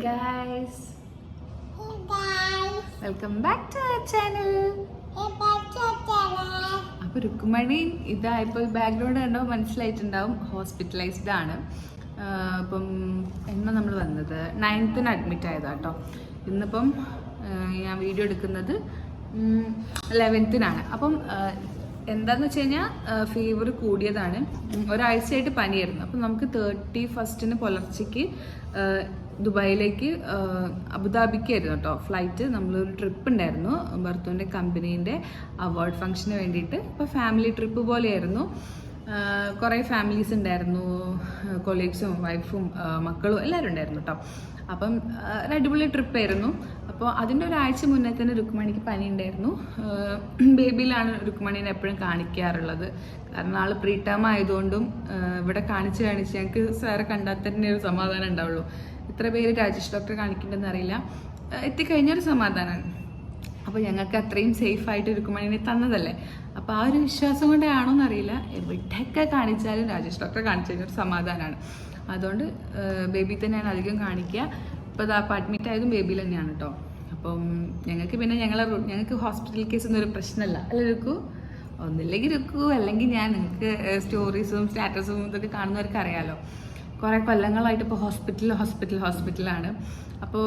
Guys welcome back to our channel അപ്പൊ രുക്കുമണി ഇതാ ഇപ്പൊ ബാക്ക്ഗ്രൗണ്ട് കണ്ടോ? മനസ്സിലായിട്ടുണ്ടാവും. ഹോസ്പിറ്റലൈസ്ഡ് ആണ്. ആ, അപ്പം എന്നാ നമ്മൾ വന്നത്? നയൻത്തിന് അഡ്മിറ്റ് ആയതാ കേട്ടോ ഇന്നിപ്പം ഞാൻ വീഡിയോ എടുക്കുന്നത് ലെവൻത്തിനാണ് അപ്പം എന്താന്ന് വെച്ച് കഴിഞ്ഞാൽ ഫീവർ കൂടിയതാണ്. ഒരാഴ്ചയായിട്ട് പനിയായിരുന്നു. അപ്പം നമുക്ക് തേർട്ടി ഫസ്റ്റിന് പുലർച്ചയ്ക്ക് ദുബായിലേക്ക് അബുദാബിക്ക് അബുദാബിക്കായിരുന്നു കേട്ടോ ഫ്ലൈറ്റ് നമ്മളൊരു ട്രിപ്പ് ഉണ്ടായിരുന്നു ഭർത്തുവിന്റെ കമ്പനീന്റെ അവാർഡ് ഫംഗ്ഷന് വേണ്ടിയിട്ട്. അപ്പോൾ ഫാമിലി ട്രിപ്പ് പോലെയായിരുന്നു. കുറേ ഫാമിലീസ് ഉണ്ടായിരുന്നു കൊളീഗ്സും വൈഫും മക്കളും എല്ലാവരും ഉണ്ടായിരുന്നു കേട്ടോ അപ്പം ഒരു അടിപൊളി ട്രിപ്പായിരുന്നു അപ്പോൾ അതിന്റെ ഒരാഴ്ച മുന്നേ തന്നെ രുക്മണിക്ക് പനി ഉണ്ടായിരുന്നു ബേബിയിലാണ് രുക്മണീനെ എപ്പോഴും കാണിക്കാറുള്ളത്. കാരണം ആൾ പ്രീ ടൈം ആയതുകൊണ്ടും ഇവിടെ കാണിച്ച് കാണിച്ച് ഞങ്ങൾക്ക് സാറെ കണ്ടാൽ തന്നെ ഒരു സമാധാനം ഉണ്ടാവുള്ളൂ. ഇത്ര പേര് രാജേഷ് ഡോക്ടറെ കാണിക്കേണ്ടെന്ന് അറിയില്ല. എത്തിക്കഴിഞ്ഞൊരു സമാധാനമാണ് അപ്പോൾ ഞങ്ങൾക്ക് അത്രയും സേഫ് ആയിട്ട് ഇരിക്കുമ്പോൾ തന്നതല്ലേ? അപ്പോൾ ആ ഒരു വിശ്വാസം കൊണ്ടാണോ എന്നറിയില്ല. എവിടെയൊക്കെ കാണിച്ചാലും രാജേഷ് ഡോക്ടറെ കാണിച്ചു കഴിഞ്ഞാൽ ഒരു സമാധാനമാണ്. അതുകൊണ്ട് ബേബി തന്നെയാണ് അധികം കാണിക്കുക. ഇപ്പോൾ അഡ്മിറ്റ് ആയതും ബേബിയിൽ തന്നെയാണ് കേട്ടോ അപ്പം ഞങ്ങൾക്ക് പിന്നെ ഞങ്ങളെ ഞങ്ങൾക്ക് ഹോസ്പിറ്റൽ കേസ് ഒന്നും ഒരു പ്രശ്നമല്ല. അല്ല രുക്കു? ഒന്നില്ലെങ്കിൽ രുക്കു അല്ലെങ്കിൽ ഞാൻ നിങ്ങൾക്ക് സ്റ്റോറീസും സ്റ്റാറ്റസും ഇതൊക്കെ കാണുന്നവർക്ക് അറിയാലോ. കുറേ കൊല്ലങ്ങളായിട്ട് ഇപ്പോൾ ഹോസ്പിറ്റൽ ഹോസ്പിറ്റൽ ഹോസ്പിറ്റലാണ് അപ്പോൾ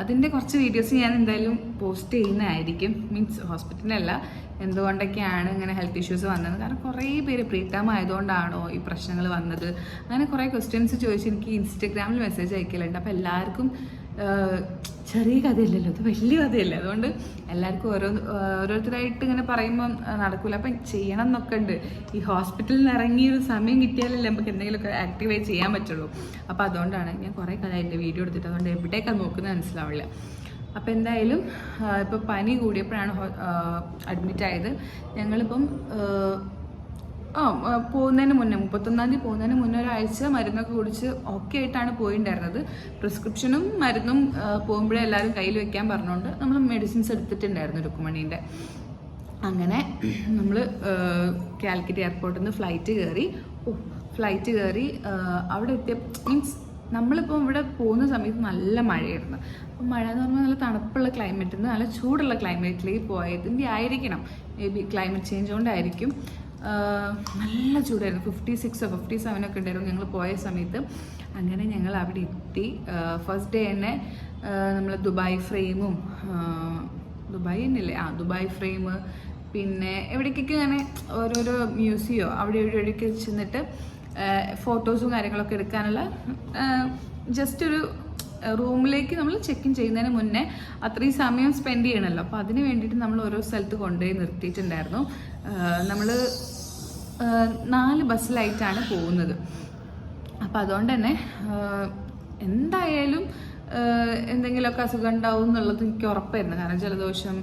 അതിന്റെ കുറച്ച് വീഡിയോസ് ഞാൻ എന്തായാലും പോസ്റ്റ് ചെയ്യുന്നതായിരിക്കും. മീൻസ് ഹോസ്പിറ്റലല്ല എന്തുകൊണ്ടൊക്കെയാണ് ഇങ്ങനെ ഹെൽത്ത് ഇഷ്യൂസ് വന്നത്? കാരണം കുറേ പേര് പ്രീതം ആയതുകൊണ്ടാണോ ഈ പ്രശ്നങ്ങൾ വന്നത്? അങ്ങനെ കുറേ ക്വസ്റ്റ്യൻസ് ചോദിച്ച് എനിക്ക് ഇൻസ്റ്റഗ്രാമിൽ മെസ്സേജ് അയക്കലുണ്ട്. അപ്പോൾ എല്ലാവർക്കും ചെറിയ കഥയല്ലല്ലോ അത് വലിയ കഥയല്ലേ. അതുകൊണ്ട് എല്ലാവർക്കും ഓരോ ഓരോരുത്തരായിട്ട് ഇങ്ങനെ പറയുമ്പം നടക്കില്ല അപ്പം ചെയ്യണം എന്നൊക്കെ ഉണ്ട്. ഈ ഹോസ്പിറ്റലിൽ നിന്ന് ഇറങ്ങി ഒരു സമയം കിട്ടിയാലല്ലേ നമുക്ക് എന്തെങ്കിലുമൊക്കെ ആക്ടിവേറ്റ് ചെയ്യാൻ പറ്റുള്ളൂ. അപ്പോൾ അതുകൊണ്ടാണ് ഞാൻ കുറേ കഥ എന്റെ വീഡിയോ എടുത്തിട്ട് അതുകൊണ്ട് എവിടേക്കാണ് നോക്കുന്നത് മനസ്സിലാവില്ല. അപ്പോൾ എന്തായാലും ഇപ്പോൾ പനി കൂടിയപ്പോഴാണ് അഡ്മിറ്റ് ആയത്. ഞങ്ങളിപ്പം ആ പോകുന്നതിന് മുന്നേ മുപ്പത്തൊന്നാം തീയതി പോകുന്നതിന് മുന്നേ ഒരാഴ്ച മരുന്നൊക്കെ കുടിച്ച് ഓക്കെ ആയിട്ടാണ് പോയിണ്ടായിരുന്നത്. പ്രിസ്ക്രിപ്ഷനും മരുന്നും പോകുമ്പോഴേ എല്ലാവരും കയ്യിൽ വെക്കാൻ പറഞ്ഞുകൊണ്ട് നമ്മൾ മെഡിസിൻസ് എടുത്തിട്ടുണ്ടായിരുന്നു രുക്കുമണീന്റെ അങ്ങനെ നമ്മൾ കാലിക്കറ്റ് എയർപോർട്ടിൽ നിന്ന് ഫ്ലൈറ്റ് കയറി ഫ്ലൈറ്റ് കയറി അവിടെ എത്തിയ മീൻസ് നമ്മളിപ്പോൾ ഇവിടെ പോകുന്ന സമയത്ത് നല്ല മഴയായിരുന്നു. അപ്പം മഴ എന്ന് പറഞ്ഞാൽ നല്ല തണുപ്പുള്ള ക്ലൈമറ്റിൽ നിന്ന് നല്ല ചൂടുള്ള ക്ലൈമറ്റിലേക്ക് പോയതിന്റെ ആയിരിക്കണം. മേ ബി ക്ലൈമറ്റ് ചേഞ്ച് കൊണ്ടായിരിക്കും. നല്ല ചൂടായിരുന്നു. ഫിഫ്റ്റി സിക്സോ ഫിഫ്റ്റി സെവനൊക്കെ ഉണ്ടായിരുന്നു ഞങ്ങൾ പോയ സമയത്ത്. അങ്ങനെ ഞങ്ങൾ അവിടെ എത്തി. ഫസ്റ്റ് ഡേ തന്നെ നമ്മൾ ദുബായ് ഫ്രെയിമും ദുബായ് തന്നെയല്ലേ? ആ ദുബായ് ഫ്രെയിം പിന്നെ എവിടേക്കൊക്കെ അങ്ങനെ ഓരോരോ മ്യൂസിയോ അവിടെ എവിടെയൊക്കെ ചെന്നിട്ട് ഫോട്ടോസും കാര്യങ്ങളൊക്കെ എടുക്കാനുള്ള ജസ്റ്റ് ഒരു റൂമിലേക്ക് നമ്മൾ ചെക്ക് ഇൻ ചെയ്യുന്നതിന് മുന്നേ അത്രയും സമയം സ്പെൻഡ് ചെയ്യണമല്ലോ അപ്പോൾ അതിന് വേണ്ടിയിട്ട് നമ്മൾ ഓരോ സ്ഥലത്ത് കൊണ്ടുപോയി നിർത്തിയിട്ടുണ്ടായിരുന്നു. നമ്മൾ നാല് ബസ്സിലായിട്ടാണ് പോകുന്നത്. അപ്പോൾ അതുകൊണ്ട് തന്നെ എന്തായാലും എന്തെങ്കിലുമൊക്കെ അസുഖം ഉണ്ടാവും എന്നുള്ളത് എനിക്ക് ഉറപ്പായിരുന്നു. കാരണം ജലദോഷം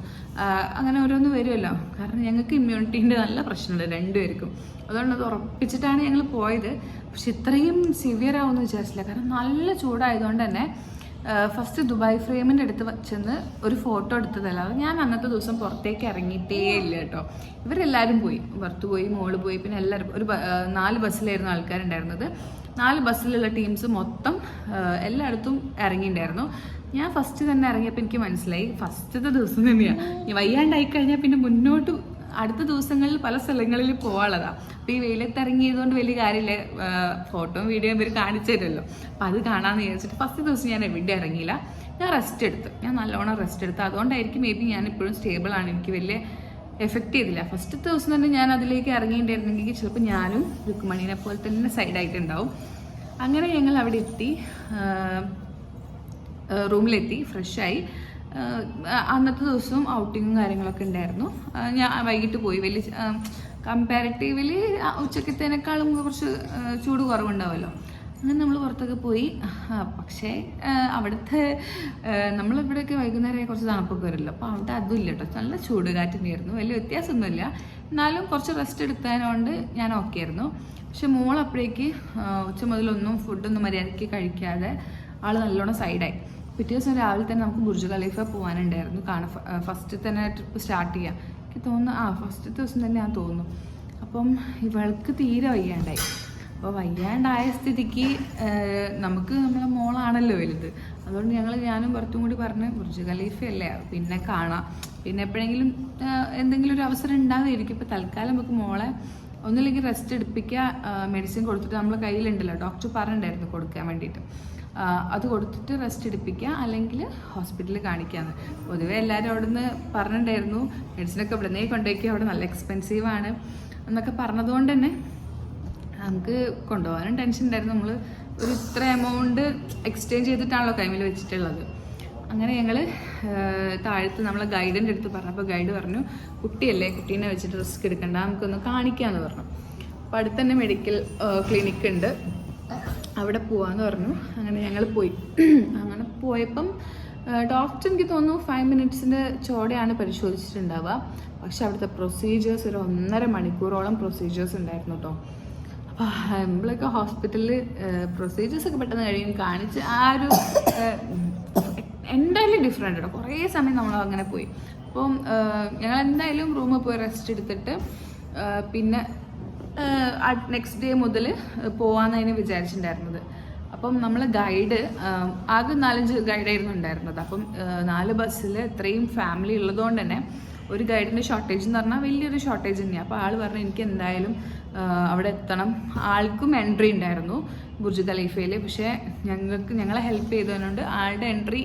അങ്ങനെ ഓരോന്ന് വരുമല്ലോ. കാരണം ഞങ്ങൾക്ക് ഇമ്മ്യൂണിറ്റീന്റെ നല്ല പ്രശ്നമുണ്ട് രണ്ടുപേർക്കും. അതുകൊണ്ട് അത് ഉറപ്പിച്ചിട്ടാണ് ഞങ്ങൾ പോയത്. പക്ഷെ ഇത്രയും സിവിയർ ആവുമെന്ന് വിചാരിച്ചില്ല. കാരണം നല്ല ചൂടായതുകൊണ്ട് തന്നെ ഫസ്റ്റ് ദുബായ് ഫ്രെയിമിന്റെ അടുത്ത് ചെന്ന് ഒരു ഫോട്ടോ എടുത്തതല്ലാതെ ഞാൻ അന്നത്തെ ദിവസം പുറത്തേക്ക് ഇറങ്ങിയിട്ടേ ഇല്ല കേട്ടോ. ഇവരെല്ലാവരും പോയി. പുറത്ത് പോയി മോൾ പോയി. പിന്നെ എല്ലാവരും ഒരു നാല് ബസ്സിലായിരുന്നു ആൾക്കാരുണ്ടായിരുന്നത്. നാല് ബസ്സിലുള്ള ടീംസ് മൊത്തം എല്ലായിടത്തും ഇറങ്ങിയിട്ടുണ്ടായിരുന്നു. ഞാൻ ഫസ്റ്റ് തന്നെ ഇറങ്ങിയപ്പോൾ എനിക്ക് മനസ്സിലായി. ഫസ്റ്റത്തെ ദിവസം തന്നെയാണ് വയ്യാണ്ടായി കഴിഞ്ഞാൽ പിന്നെ മുന്നോട്ട് അടുത്ത ദിവസങ്ങളിൽ പല സ്ഥലങ്ങളിൽ പോകാനുള്ളതാ അപ്പോൾ ഈ വെയിലത്ത് ഇറങ്ങിയതുകൊണ്ട് വലിയ കാര്യമില്ല. ഫോട്ടോയും വീഡിയോയും ഇവർ കാണിച്ചു തരുമല്ലോ. അപ്പോൾ അത് കാണാമെന്ന് വിചാരിച്ചിട്ട് ഫസ്റ്റ് ദിവസം ഞാൻ എവിടെ ഇറങ്ങിയില്ല. ഞാൻ റെസ്റ്റ് എടുത്തു. ഞാൻ നല്ലോണം റെസ്റ്റ് എടുത്തു. അതുകൊണ്ടായിരിക്കും മേ ബി ഞാൻ ഇപ്പോഴും സ്റ്റേബിൾ ആണ്. എനിക്ക് വലിയ എഫക്റ്റ് ചെയ്തില്ല. ഫസ്റ്റ് ദിവസം തന്നെ ഞാൻ അതിലേക്ക് ഇറങ്ങിയിട്ടുണ്ടായിരുന്നെങ്കിൽ ചിലപ്പോൾ ഞാനും രുക്കുമണീനെ പോലെ തന്നെ സൈഡായിട്ടുണ്ടാവും അങ്ങനെ ഞങ്ങൾ അവിടെ എത്തി. റൂമിലെത്തി ഫ്രഷായി അന്നത്തെ ദിവസവും ഔട്ടിങ്ങും കാര്യങ്ങളൊക്കെ ഉണ്ടായിരുന്നു. ഞാൻ വൈകിട്ട് പോയി. വലിയ കമ്പാരിറ്റീവ്ലി ഉച്ചക്കത്തേനേക്കാളും കുറച്ച് ചൂട് കുറവുണ്ടാവുമല്ലോ അങ്ങനെ നമ്മൾ പുറത്തൊക്കെ പോയി. പക്ഷേ അവിടുത്തെ നമ്മളിവിടെയൊക്കെ വൈകുന്നേരം കുറച്ച് തണുപ്പൊക്കെ വരുമല്ലോ അപ്പോൾ അവിടെ അതും ഇല്ല കേട്ടോ. നല്ല ചൂട് കാറ്റിനായിരുന്നു വലിയ വ്യത്യാസമൊന്നുമില്ല. എന്നാലും കുറച്ച് റെസ്റ്റ് എടുത്തതിനോണ്ട് ഞാൻ ഓക്കെ ആയിരുന്നു. പക്ഷെ ആ, ഉച്ച മുതലൊന്നും ഫുഡൊന്നും മര്യാദയ്ക്ക് കഴിക്കാതെ ആൾ നല്ലോണം സൈഡായി പിറ്റേ ദിവസം രാവിലെ തന്നെ നമുക്ക് ബുർജ് ഖലീഫ പോകാനുണ്ടായിരുന്നു കാണാൻ ഫസ്റ്റ് തന്നെ ട്രിപ്പ് സ്റ്റാർട്ട് ചെയ്യാം. എനിക്ക് തോന്നുന്നു ആ ഫസ്റ്റ് ദിവസം തന്നെ ഞാൻ തോന്നുന്നു. അപ്പം ഇവൾക്ക് തീരെ വയ്യാണ്ടായി. അപ്പോൾ വയ്യാണ്ടായ സ്ഥിതിക്ക് നമുക്ക് നമ്മളെ മോളാണല്ലോ വലുത്. അതുകൊണ്ട് ഞങ്ങൾ ഞാനും പുറത്തും കൂടി പറഞ്ഞ് ബുർജ് ഖലീഫയല്ലേ പിന്നെ കാണാം. പിന്നെ എപ്പോഴെങ്കിലും എന്തെങ്കിലും ഒരു അവസരം ഉണ്ടാവുമായിരിക്കും. ഇപ്പോൾ തൽക്കാലം നമുക്ക് മോളെ ഒന്നുമില്ലെങ്കിൽ റെസ്റ്റ് എടുപ്പിക്കുക മെഡിസിൻ കൊടുത്തിട്ട് നമ്മളെ കയ്യിലുണ്ടല്ലോ. ഡോക്ടർ പറഞ്ഞിട്ടുണ്ടായിരുന്നു കൊടുക്കാൻ വേണ്ടിയിട്ട്. അത് കൊടുത്തിട്ട് റെസ്റ്റ് എടുപ്പിക്കുക അല്ലെങ്കിൽ ഹോസ്പിറ്റലിൽ കാണിക്കാമെന്ന് പൊതുവേ എല്ലാവരും അവിടെ നിന്ന് പറഞ്ഞിട്ടുണ്ടായിരുന്നു മെഡിസിനൊക്കെ ഇവിടെ നിന്നേ കൊണ്ടുപോയിക്കുക അവിടെ നല്ല എക്സ്പെൻസീവാണ് എന്നൊക്കെ പറഞ്ഞതുകൊണ്ട് തന്നെ നമുക്ക് കൊണ്ടുപോകാനും ടെൻഷൻ ഉണ്ടായിരുന്നു നമ്മൾ ഒരു ഇത്ര എമൗണ്ട് എക്സ്ചേഞ്ച് ചെയ്തിട്ടാണല്ലോ കൈമിൽ വെച്ചിട്ടുള്ളത്. അങ്ങനെ ഞങ്ങൾ താഴത്ത് നമ്മളെ ഗൈഡിന്റെ അടുത്ത് പറഞ്ഞപ്പോൾ ഗൈഡ് പറഞ്ഞു കുട്ടിയല്ലേ കുട്ടീനെ വെച്ചിട്ട് റിസ്ക് എടുക്കണ്ട നമുക്കൊന്ന് കാണിക്കാമെന്ന് പറഞ്ഞു. അപ്പോൾ അടുത്ത് തന്നെ മെഡിക്കൽ ക്ലിനിക്ക് ഉണ്ട്. അവിടെ പോവാന്ന് പറഞ്ഞു. അങ്ങനെ ഞങ്ങൾ പോയി. അങ്ങനെ പോയപ്പം ഡോക്ടർ എനിക്ക് തോന്നുന്നു ഫൈവ് മിനിറ്റ്സിന്റെ ചോടെയാണ് പരിശോധിച്ചിട്ടുണ്ടാവുക. പക്ഷെ അവിടുത്തെ പ്രൊസീജിയേഴ്സ് ഒരു ഒന്നര മണിക്കൂറോളം പ്രൊസീജിയേഴ്സ് ഉണ്ടായിരുന്നു കേട്ടോ അപ്പോൾ നമ്മളൊക്കെ ഹോസ്പിറ്റലിൽ പ്രൊസീജിയേഴ്സ് ഒക്കെ പെട്ടെന്ന് കഴിയും. കാണിച്ച് ആ ഒരു എന്തായാലും ഡിഫറെന്റ് കേട്ടോ കുറേ സമയം നമ്മൾ അങ്ങനെ പോയി. അപ്പം ഞങ്ങൾ എന്തായാലും റൂമിൽ പോയി റെസ്റ്റ് എടുത്തിട്ട് പിന്നെ നെക്സ്റ്റ് ഡേ മുതൽ പോവാന്നതിനെ വിചാരിച്ചിട്ടുണ്ടായിരുന്നത്. അപ്പം നമ്മൾ ഗൈഡ് ആകെ നാലഞ്ച് ഗൈഡായിരുന്നു ഉണ്ടായിരുന്നത്. അപ്പം നാല് ബസ്സിൽ ഇത്രയും ഫാമിലി ഉള്ളതുകൊണ്ട് തന്നെ ഒരു ഗൈഡിന്റെ ഷോർട്ടേജ് എന്ന് പറഞ്ഞാൽ വലിയൊരു ഷോർട്ടേജ് തന്നെയാണ് അപ്പോൾ ആൾ പറഞ്ഞു എനിക്ക് എന്തായാലും അവിടെ എത്തണം. ആൾക്കും എൻട്രി ഉണ്ടായിരുന്നു ബുർജ് ഖലീഫയിൽ പക്ഷേ ഞങ്ങൾക്ക് ഞങ്ങളെ ഹെൽപ്പ് ചെയ്തതുകൊണ്ട് ആളുടെ എൻട്രി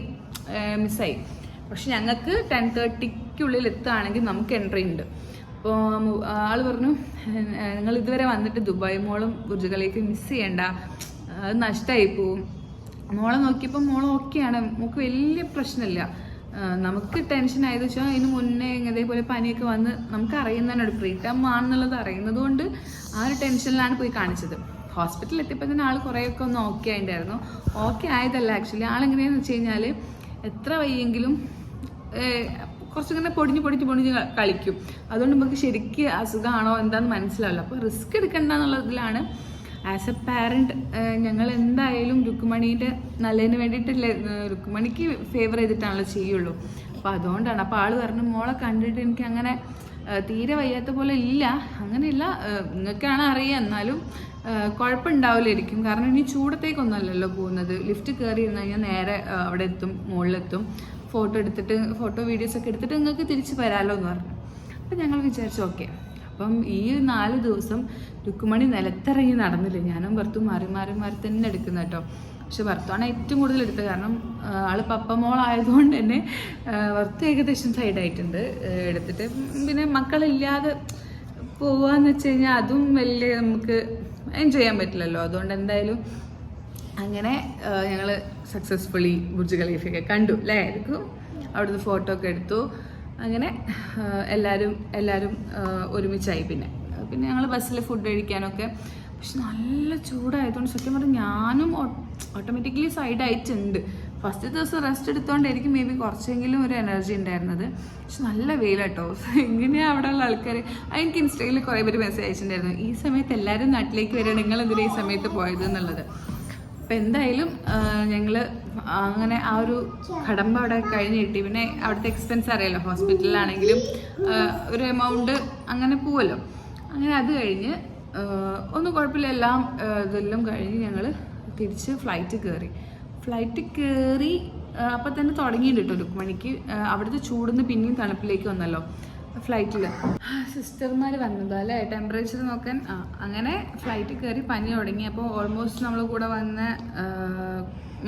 മിസ്സായി പക്ഷെ ഞങ്ങൾക്ക് ടെൻ തേർട്ടിക്കുള്ളിൽ എത്തുകയാണെങ്കിൽ നമുക്ക് എൻട്രി ഉണ്ട്. അപ്പോൾ ആൾ പറഞ്ഞു നിങ്ങൾ ഇതുവരെ വന്നിട്ട് ദുബായ് മോളും ബുർജ് ഖലീഫ മിസ് ചെയ്യണ്ട. അത് നഷ്ടമായി പോവും. മോളെ നോക്കിയപ്പോൾ മോൾ ഓക്കെയാണ് മോൾക്ക് വലിയ പ്രശ്നമില്ല നമുക്ക് ടെൻഷൻ ആയത് വെച്ചാൽ അതിന് മുന്നേ ഇതേപോലെ പനിയൊക്കെ വന്ന് നമുക്ക് അറിയുന്നതിനോട് ടൈം ആണെന്നുള്ളത് അറിയുന്നത് കൊണ്ട് ആ ഒരു ടെൻഷനിലാണ് പോയി കാണിച്ചത്. ഹോസ്പിറ്റലിൽ എത്തിയപ്പോൾ തന്നെ ആൾ കുറേയൊക്കെ ഒന്ന് ഓക്കെ ആയിട്ടുണ്ടായിരുന്നു ഓക്കെ ആയതല്ല ആക്ച്വലി ആളെങ്ങനെയാന്ന് വെച്ച് കഴിഞ്ഞാൽ എത്ര വയ്യെങ്കിലും കുറച്ചിങ്ങനെ പൊടിഞ്ഞ് പൊടിഞ്ഞ് പൊടിഞ്ഞ് കളിക്കും. അതുകൊണ്ട് നമുക്ക് ശരിക്ക് അസുഖമാണോ എന്താണെന്ന് മനസ്സിലാവില്ല. അപ്പോൾ റിസ്ക് എടുക്കണ്ട എന്നുള്ളതിലാണ് ആസ് എ പാരന്റ് ഞങ്ങൾ എന്തായാലും രുക്കുമണീന്റെ നല്ലതിന് വേണ്ടിയിട്ടല്ലേ രുക്കുമണിക്ക് ഫേവർ ചെയ്തിട്ടാണല്ലോ ചെയ്യുള്ളൂ. അപ്പോൾ അതുകൊണ്ടാണ്. അപ്പോൾ ആൾ പറഞ്ഞു മോളെ കണ്ടിട്ട് എനിക്ക് അങ്ങനെ തീരെ വയ്യാത്ത പോലെ ഇല്ല. അങ്ങനെയില്ല നിങ്ങൾക്കാണ് അറിയുക എന്നാലും കുഴപ്പമുണ്ടാവില്ലായിരിക്കും. കാരണം ഇനി ചൂടത്തേക്കൊന്നുമല്ലല്ലോ പോകുന്നത്. ലിഫ്റ്റ് കയറി ഇരുന്ന് കഴിഞ്ഞാൽ നേരെ അവിടെ എത്തും മുകളിലെത്തും ഫോട്ടോ എടുത്തിട്ട് ഫോട്ടോ വീഡിയോസൊക്കെ എടുത്തിട്ട് നിങ്ങൾക്ക് തിരിച്ച് വരാമല്ലോ എന്ന് പറഞ്ഞു. അപ്പോൾ ഞങ്ങൾ വിചാരിച്ചു ഓക്കെ അപ്പം ഈ നാല് ദിവസം രുക്കുമണി നിലത്തിറങ്ങി നടന്നില്ല? ഞാനും ഭർത്തും മാറി മാറി മാറി തന്നെ എടുക്കുന്ന കേട്ടോ. പക്ഷെ ഭർത്തുവാണ് ഏറ്റവും കൂടുതൽ എടുത്തത്. കാരണം ആൾ ആൾ പപ്പമോളായതുകൊണ്ട് തന്നെ ഭർത്ത് ഏകദേശം സൈഡായിട്ടുണ്ട്. എടുത്തിട്ട് പിന്നെ മക്കളില്ലാതെ പോവാന്ന് വെച്ച് കഴിഞ്ഞാൽ അതും വലിയ നമുക്ക് എൻജോയ് ചെയ്യാൻ പറ്റില്ലല്ലോ. അതുകൊണ്ട് എന്തായാലും അങ്ങനെ ഞങ്ങൾ സക്സസ്ഫുള്ളി ബുർജ് ഖലീഫയൊക്കെ കണ്ടു. അല്ലേ? ആയിരിക്കും അവിടുന്ന് ഫോട്ടോ ഒക്കെ എടുത്തു. അങ്ങനെ എല്ലാവരും എല്ലാവരും ഒരുമിച്ചായി പിന്നെ. പിന്നെ ഞങ്ങൾ ബസ്സിൽ ഫുഡ് കഴിക്കാനൊക്കെ. പക്ഷെ നല്ല ചൂടായതുകൊണ്ട് സത്യം പറഞ്ഞാൽ ഞാനും ഓട്ടോമാറ്റിക്കലി സൈഡ് ആയിട്ടുണ്ട്. ഫസ്റ്റ് ദിവസം റെസ്റ്റ് എടുത്തോണ്ടായിരിക്കും മേ ബി കുറച്ചെങ്കിലും ഒരു എനർജി ഉണ്ടായിരുന്നത്. പക്ഷെ നല്ല വെയിലാട്ടോ. എങ്ങനെയാണ് അവിടെ ഉള്ള ആൾക്കാർ എനിക്ക് ഇൻസ്റ്റയിൽ കുറേ പേര് മെസ്സേജ് അയച്ചിട്ടുണ്ടായിരുന്നു. ഈ സമയത്ത് എല്ലാവരും നാട്ടിലേക്ക് വരിക നിങ്ങൾ എന്തിനാ ഈ സമയത്ത് പോയത് എന്നുള്ളത്? അപ്പം എന്തായാലും ഞങ്ങൾ അങ്ങനെ ആ ഒരു കടമ്പ അവിടെ കഴിഞ്ഞ് കിട്ടി. പിന്നെ അവിടുത്തെ എക്സ്പെൻസ് അറിയാലോ ഹോസ്പിറ്റലിലാണെങ്കിലും ഒരു എമൗണ്ട് അങ്ങനെ പോവല്ലോ. അങ്ങനെ അത് കഴിഞ്ഞ് ഒന്നും കുഴപ്പമില്ല എല്ലാം ഇതെല്ലാം കഴിഞ്ഞ് ഞങ്ങൾ തിരിച്ച് ഫ്ലൈറ്റ് കയറി. ഫ്ലൈറ്റ് കയറി അപ്പം തന്നെ തുടങ്ങിയിട്ടുണ്ട് കേട്ടോ രുക്മണിക്ക് മണിക്ക്. അവിടുത്തെ ചൂടുന്ന് പിന്നെയും തണുപ്പിലേക്ക് വന്നല്ലോ. ഫ്ലൈറ്റിൽ സിസ്റ്റർമാർ വന്നതാ അല്ലേ? ടെമ്പറേച്ചർ നോക്കാൻ. ആ അങ്ങനെ ഫ്ലൈറ്റിൽ കയറി പനി തുടങ്ങി. അപ്പോൾ ഓൾമോസ്റ്റ് നമ്മൾ കൂടെ വന്ന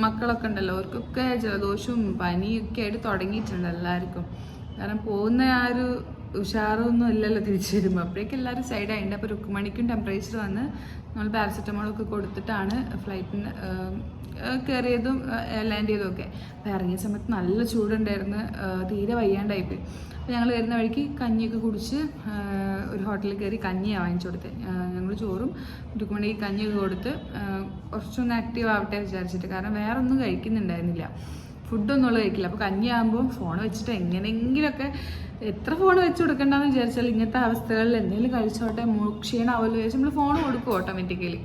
മക്കളൊക്കെ ഉണ്ടല്ലോ. അവർക്കൊക്കെ ജലദോഷവും പനിയൊക്കെ ആയിട്ട് തുടങ്ങിയിട്ടുണ്ട് എല്ലാവർക്കും. കാരണം പോകുന്ന ആ ഒരു ഉഷാറൊന്നും ഇല്ലല്ലോ തിരിച്ചു വരുമ്പോൾ അപ്പോഴേക്കും എല്ലാവരും സൈഡായിട്ടുണ്ട് അപ്പോൾ രുക്കുമണിക്കും ടെമ്പറേച്ചർ വന്ന് നമ്മൾ പാരസെറ്റമോളൊക്കെ കൊടുത്തിട്ടാണ് ഫ്ലൈറ്റിന് കയറിയതും ലാൻഡ് ചെയ്തതും ഒക്കെ. അപ്പോൾ ഇറങ്ങിയ സമയത്ത് നല്ല ചൂടുണ്ടായിരുന്നു. തീരെ വയ്യാണ്ടായിപ്പോയി. അപ്പോൾ ഞങ്ങൾ വരുന്ന വഴിക്ക് കഞ്ഞിയൊക്കെ കുടിച്ച് ഒരു ഹോട്ടലിൽ കയറി കഞ്ഞിയാണ് വാങ്ങിച്ചു കൊടുത്തത് ഞങ്ങൾ ചോറും രുക്കുമണിക്ക് കഞ്ഞിയൊക്കെ കൊടുത്ത് കുറച്ചൊന്ന് ആക്റ്റീവ് ആവട്ടെ വിചാരിച്ചിട്ട്. കാരണം വേറെ ഒന്നും കഴിക്കുന്നുണ്ടായിരുന്നില്ല ഫുഡൊന്നും ഉള്ളത് കഴിക്കില്ല. അപ്പോൾ കഞ്ഞിയാകുമ്പോൾ ഫോൺ വെച്ചിട്ട് എങ്ങനെയെങ്കിലുമൊക്കെ എത്ര ഫോൺ വെച്ച് കൊടുക്കണ്ടെന്ന് വിചാരിച്ചാൽ ഇങ്ങനത്തെ അവസ്ഥകളിൽ എന്തെങ്കിലും കഴിച്ചോട്ടെ ക്ഷീണാവല്ലോ ചോദിച്ചാൽ നമ്മൾ ഫോൺ കൊടുക്കും ഓട്ടോമാറ്റിക്കലി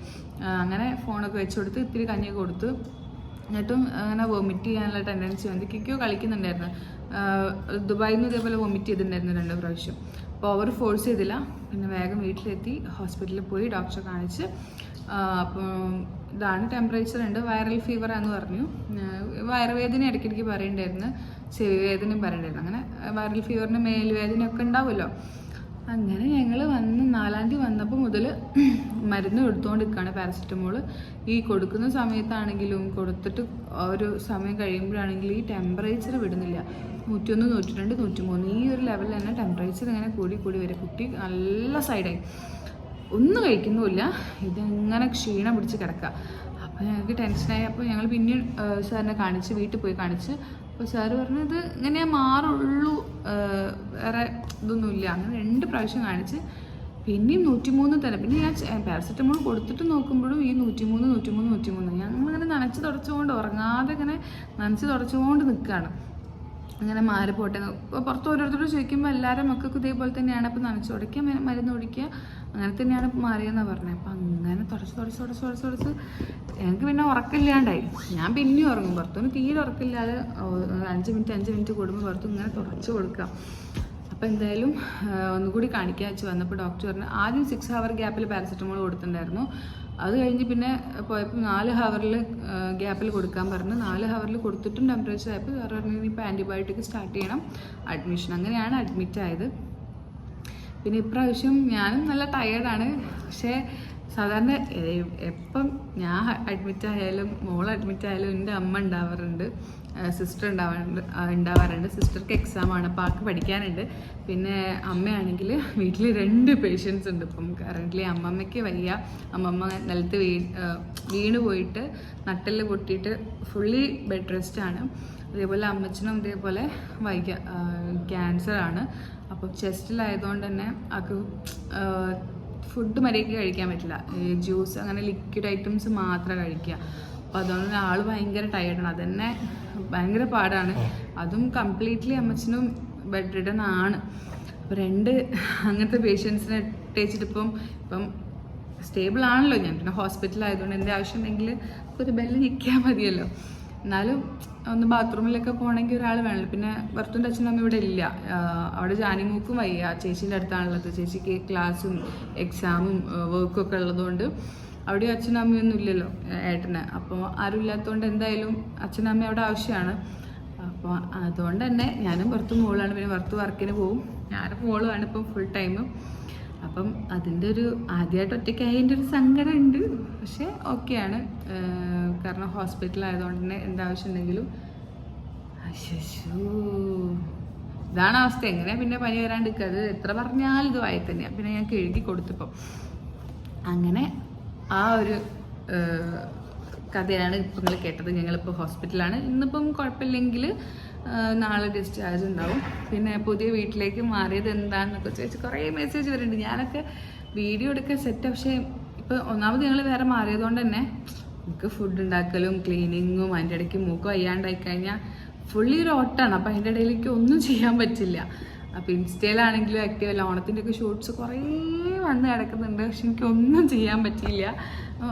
അങ്ങനെ ഫോണൊക്കെ വെച്ച് കൊടുത്ത് ഇത്തിരി കഞ്ഞി കൊടുത്ത് എന്നിട്ടും അങ്ങനെ വൊമിറ്റ് ചെയ്യാനുള്ള ടെൻഡൻസി വന്നു. കിക്കോ കളിക്കുന്നുണ്ടായിരുന്നു. ദുബായിൽ നിന്ന് ഇതേപോലെ വൊമിറ്റ് ചെയ്തിട്ടുണ്ടായിരുന്നു രണ്ട് പ്രാവശ്യം. അപ്പോൾ അവർ ഫോഴ്സ് ചെയ്തില്ല. പിന്നെ വേഗം വീട്ടിലെത്തി ഹോസ്പിറ്റലിൽ പോയി ഡോക്ടറെ കാണിച്ച് അപ്പോൾ ഇതാണ് ടെമ്പറേച്ചർ ഉണ്ട്. വൈറൽ ഫീവർ എന്ന് പറഞ്ഞു. വയറുവേദന ഇടയ്ക്കിടയ്ക്ക് പറയണ്ടായിരുന്നു. ചെവി വേദനയും പറയണ്ടായിരുന്നു. അങ്ങനെ വൈറൽ ഫീവറിന് മേൽവേദനയൊക്കെ ഉണ്ടാവുമല്ലോ. അങ്ങനെ ഞങ്ങൾ വന്ന് നാലാം തീയതി വന്നപ്പോൾ മുതൽ മരുന്ന് കൊടുത്തുകൊണ്ടിരിക്കുകയാണ് പാരസെറ്റമോൾ ഈ കൊടുക്കുന്ന സമയത്താണെങ്കിലും കൊടുത്തിട്ട് ഒരു സമയം കഴിയുമ്പോഴാണെങ്കിലും ഈ ടെമ്പറേച്ചർ വിടുന്നില്ല. നൂറ്റിയൊന്ന് നൂറ്റി രണ്ട് നൂറ്റി മൂന്ന് ഈ ഒരു ലെവലിൽ തന്നെ ടെമ്പറേച്ചർ ഇങ്ങനെ കൂടി കൂടി വരും. കുട്ടി നല്ല സൈഡായി ഒന്നും കഴിക്കുന്നുമില്ല. ഇതെങ്ങനെ ക്ഷീണം പിടിച്ച് കിടക്കുക അപ്പോൾ ഞങ്ങൾക്ക് ടെൻഷനായി അപ്പോൾ ഞങ്ങൾ പിന്നെ സാറിനെ കാണിച്ച് വീട്ടിൽ പോയി കാണിച്ച് അപ്പോൾ സാറ് പറഞ്ഞത് ഇങ്ങനെ മാറുള്ളൂ വേറെ ഇതൊന്നുമില്ല. അങ്ങനെ രണ്ട് പ്രാവശ്യം കാണിച്ച് പിന്നെയും നൂറ്റിമൂന്ന് തന്നെ പിന്നെ ഞാൻ പാരസെറ്റമോൾ കൊടുത്തിട്ട് നോക്കുമ്പോഴും ഈ നൂറ്റിമൂന്ന് നൂറ്റിമൂന്ന് നൂറ്റിമൂന്ന് ഞങ്ങളിങ്ങനെ നനച്ച് തുടച്ചുകൊണ്ട് ഉറങ്ങാതെ ഇങ്ങനെ നനച്ച് തുടച്ചുകൊണ്ട് നിൽക്കുകയാണ് അങ്ങനെ മാറി പോട്ടെ പുറത്ത് ഓരോരുത്തരോട് ചോദിക്കുമ്പോൾ എല്ലാവരും മക്കൾക്ക് ഇതേപോലെ തന്നെയാണ്. അപ്പോൾ നനച്ച് തുടയ്ക്കുക മരുന്ന് ഒഴിക്കുക അങ്ങനെ തന്നെയാണ് മാറിയെന്നാ മാറിയെന്നാണ് പറഞ്ഞത് അപ്പം അങ്ങനെ തുടച്ച് തുടച്ച് തുടച്ച് തുടച്ച് തുടച്ച് ഞങ്ങൾക്ക് പിന്നെ ഉറക്കമില്ലാണ്ടായി. ഞാൻ പിന്നെയും ഉറങ്ങും. പുറത്തുനിന്ന് തീരെ ഉറക്കമില്ലാതെ അഞ്ച് മിനിറ്റ് അഞ്ച് മിനിറ്റ് കൂടുമ്പോൾ പുറത്ത് ഇങ്ങനെ തുടച്ച് കൊടുക്കാം അപ്പോൾ എന്തായാലും ഒന്നുകൂടി കാണിക്കാൻ വെച്ച് വന്നപ്പോൾ ഡോക്ടർ പറഞ്ഞു ആദ്യം സിക്സ് ഹവർ ഗ്യാപ്പിൽ പാരസെറ്റമോൾ കൊടുത്തിട്ടുണ്ടായിരുന്നു. അത് കഴിഞ്ഞ് പിന്നെ പോയപ്പോൾ നാല് ഹവറിൽ ഗ്യാപ്പിൽ കൊടുക്കാൻ പറഞ്ഞു. നാല് ഹവറിൽ കൊടുത്തിട്ടും ടെമ്പറേച്ചർ ആയപ്പോൾ സാർ പറഞ്ഞു ഇനിയിപ്പോൾ ആന്റിബയോട്ടിക് സ്റ്റാർട്ട് ചെയ്യണം. അഡ്മിഷൻ അങ്ങനെയാണ് അഡ്മിറ്റ് ആയത്. പിന്നെ ഇപ്രാവശ്യം ഞാനും നല്ല ടയേർഡാണ് പക്ഷേ സാധാരണ എപ്പം ഞാൻ അഡ്മിറ്റ് ആയാലും മോൾ അഡ്മിറ്റ് ആയാലും എന്റെ അമ്മ ഉണ്ടാവാറുണ്ട്. സിസ്റ്റർ ഉണ്ടാവാറുണ്ട് ഉണ്ടാവാറുണ്ട്. സിസ്റ്റർക്ക് എക്സാം ആണ് അപ്പോൾ ആൾക്ക് പഠിക്കാനുണ്ട്. പിന്നെ അമ്മയാണെങ്കിൽ വീട്ടിൽ രണ്ട് പേഷ്യൻസ് ഉണ്ട്. ഇപ്പം കറന്റ്ലി അമ്മമ്മയ്ക്ക് വയ്യ. അമ്മമ്മ നിലത്ത് വീ വീണ് പോയിട്ട് നട്ടിൽ പൊട്ടിയിട്ട് ഫുള്ളി ബെഡ് റെസ്റ്റ് ആണ്. അതേപോലെ അമ്മച്ചനും അതേപോലെ വൈക ക്യാൻസർ ആണ്. അപ്പോൾ ചെസ്റ്റിലായതുകൊണ്ട് തന്നെ അത് ഫുഡ് മര്യാദയ്ക്ക് കഴിക്കാൻ പറ്റില്ല. ജ്യൂസ് അങ്ങനെ ലിക്വിഡ് ഐറ്റംസ് മാത്രം കഴിക്കുക. അപ്പോൾ അതുകൊണ്ട് ആൾ ഭയങ്കര ടയർഡാണ് അതന്നെ ഭയങ്കര പാടാണ്. അതും കംപ്ലീറ്റ്ലി അമ്മച്ചനും ബെഡ് റിഡൻ ആണ്. അപ്പോൾ രണ്ട് അങ്ങനത്തെ പേഷ്യൻസിനെ ഇട്ടേച്ചിട്ട് ഇപ്പം ഇപ്പം സ്റ്റേബിൾ ആണല്ലോ ഞാൻ. പിന്നെ ഹോസ്പിറ്റലായതുകൊണ്ട് എന്റെ ആവശ്യം ഉണ്ടെങ്കിൽ ഒരു ബെല്ല് നിൽക്കാൻ മതിയല്ലോ. എന്നാലും ഒന്ന് ബാത്റൂമിലൊക്കെ പോകണമെങ്കിൽ ഒരാൾ വേണമല്ലോ. പിന്നെ ഭർത്തുന്റെ അച്ഛനും അമ്മ ഇവിടെ ഇല്ല. അവിടെ ജാനിമൂക്കും വയ്യ. ചേച്ചീന്റെ അടുത്താണുള്ളത്. ചേച്ചിക്ക് ക്ലാസ്സും എക്സാമും വർക്കും ഒക്കെ ഉള്ളതുകൊണ്ട് അവിടെ അച്ഛനും അമ്മയൊന്നും ഇല്ലല്ലോ ഏട്ടന്. അപ്പോൾ ആരും ഇല്ലാത്തതുകൊണ്ട് എന്തായാലും അച്ഛനും അമ്മയും അവിടെ ആവശ്യമാണ്. അപ്പോൾ അതുകൊണ്ട് തന്നെ ഞാനും പുറത്ത് മോളാണ്. പിന്നെ പുറത്ത് വർക്കിന് പോവും. ഞാനും മോളുമാണ് ഇപ്പം ഫുൾ ടൈമും അപ്പം അതിന്റെ ഒരു ആദ്യമായിട്ട് ഒറ്റയ്ക്കായതിന്റെ ഒരു സങ്കടം ഉണ്ട് പക്ഷേ ഓക്കെയാണ് കാരണം ഹോസ്പിറ്റൽ ആയതുകൊണ്ട് തന്നെ എന്താവശ്യം ഉണ്ടെങ്കിലും ഇതാണ് അവസ്ഥ. എങ്ങനെയാ പിന്നെ പനി വരാണ്ടിരിക്കുക? അത് എത്ര പറഞ്ഞാലും ഇത് വായി തന്നെയാണ് പിന്നെ ഞാൻ കഴുകി കൊടുത്തപ്പം. അങ്ങനെ ആ ഒരു കഥയാണ് ഇപ്പം നിങ്ങൾ കേട്ടത്. ഞങ്ങളിപ്പോൾ ഹോസ്പിറ്റലാണ് ഇന്നിപ്പം കുഴപ്പമില്ലെങ്കിൽ നാളെ ഡിസ്ചാർജ് ഉണ്ടാവും. പിന്നെ പുതിയ വീട്ടിലേക്ക് മാറിയത് എന്താണെന്നൊക്കെ ചോദിച്ച് കുറേ മെസ്സേജ് വരുന്നുണ്ട്. ഞാനൊക്കെ വീഡിയോ എടുക്കാൻ സെറ്റ് പക്ഷേ ഇപ്പോൾ ഒന്നാമത് ഞങ്ങൾ വേറെ മാറിയതുകൊണ്ട് തന്നെ നമുക്ക് ഫുഡ് ഉണ്ടാക്കലും ക്ലീനിങ്ങും അതിന്റെ ഇടയ്ക്ക് മൂക്ക് അയ്യാണ്ടായി കഴിഞ്ഞാൽ ഫുള്ളി ഒരു ഓട്ടാണ്. അപ്പം അതിന്റെ ഇടയിലേക്ക് ഒന്നും ചെയ്യാൻ പറ്റില്ല. അപ്പം ഇൻസ്റ്റയിലാണെങ്കിലും ആക്റ്റീവ് അല്ല. ഓണത്തിന്റെ ഒക്കെ ഷൂട്ട്സ് കുറേ വന്ന് കിടക്കുന്നുണ്ട്. പക്ഷെ എനിക്ക് ഒന്നും ചെയ്യാൻ പറ്റിയില്ല.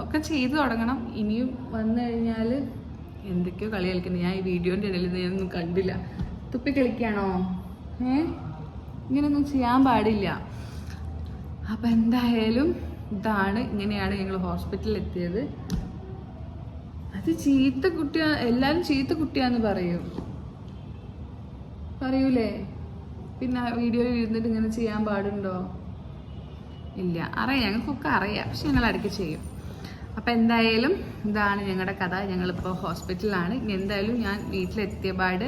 ഒക്കെ ചെയ്തു തുടങ്ങണം. ഇനിയും വന്നു കഴിഞ്ഞാൽ എന്തൊക്കെയോ കളി കളിക്കുന്നത് ഞാൻ ഈ വീഡിയോന്റെ ഇടയിൽ ഞാനൊന്നും കണ്ടില്ല. തുപ്പി കളിക്കുകയാണോ ഏ? ഇങ്ങനെയൊന്നും ചെയ്യാൻ പാടില്ല. അപ്പം എന്തായാലും ഇതാണ് ഇങ്ങനെയാണ് ഞങ്ങൾ ഹോസ്പിറ്റലിൽ എത്തിയത്. അത് ചീത്ത കുട്ടിയാ എല്ലാരും ചീത്ത കുട്ടിയാന്ന് പറയും. പറയൂലേ? പിന്നെ വീഡിയോയിൽ ഇരുന്നിട്ട് ഇങ്ങനെ ചെയ്യാൻ പാടുണ്ടോ? ഇല്ല അറിയാം ഞങ്ങൾക്കൊക്കെ അറിയാം. പക്ഷെ ഞങ്ങൾ ഇടയ്ക്ക് ചെയ്യും. അപ്പം എന്തായാലും ഇതാണ് ഞങ്ങളുടെ കഥ. ഞങ്ങളിപ്പോൾ ഹോസ്പിറ്റലിലാണ്. ഇനി എന്തായാലും ഞാൻ വീട്ടിലെത്തിയ പാട്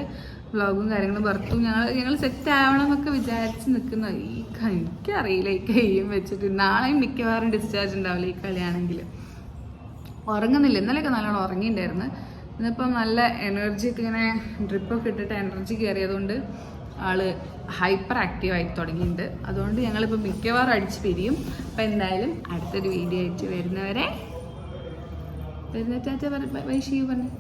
വ്ളോഗും കാര്യങ്ങളും പുറത്തും ഞങ്ങൾ ഞങ്ങൾ സെറ്റ് ആവണം എന്നൊക്കെ വിചാരിച്ച് നിൽക്കുന്ന ഈ എനിക്കറിയില്ല ഈ കയ്യും വെച്ചിട്ട്. നാളെയും മിക്കവാറും ഡിസ്ചാർജ് ഉണ്ടാവില്ല ഈ കളിയാണെങ്കിൽ ഉറങ്ങുന്നില്ല. ഇന്നലെയൊക്കെ നല്ലോണം ഉറങ്ങിയിട്ടുണ്ടായിരുന്നു. ഇന്നിപ്പം നല്ല എനർജി ഇങ്ങനെ ഡ്രിപ്പൊക്കെ ഇട്ടിട്ട് എനർജി കയറിയതുകൊണ്ട് ആൾ ഹൈപ്പർ ആക്റ്റീവ് ആയി തുടങ്ങിയിട്ടുണ്ട്. അതുകൊണ്ട് ഞങ്ങളിപ്പോൾ മിക്കവാറും അടിച്ച് പിരിയും. അപ്പം എന്തായാലും അടുത്തൊരു വീഡിയോ ആയിട്ട് വരുന്നവരെ വരുന്ന. ചാച്ച ബൈ പറഞ്ഞു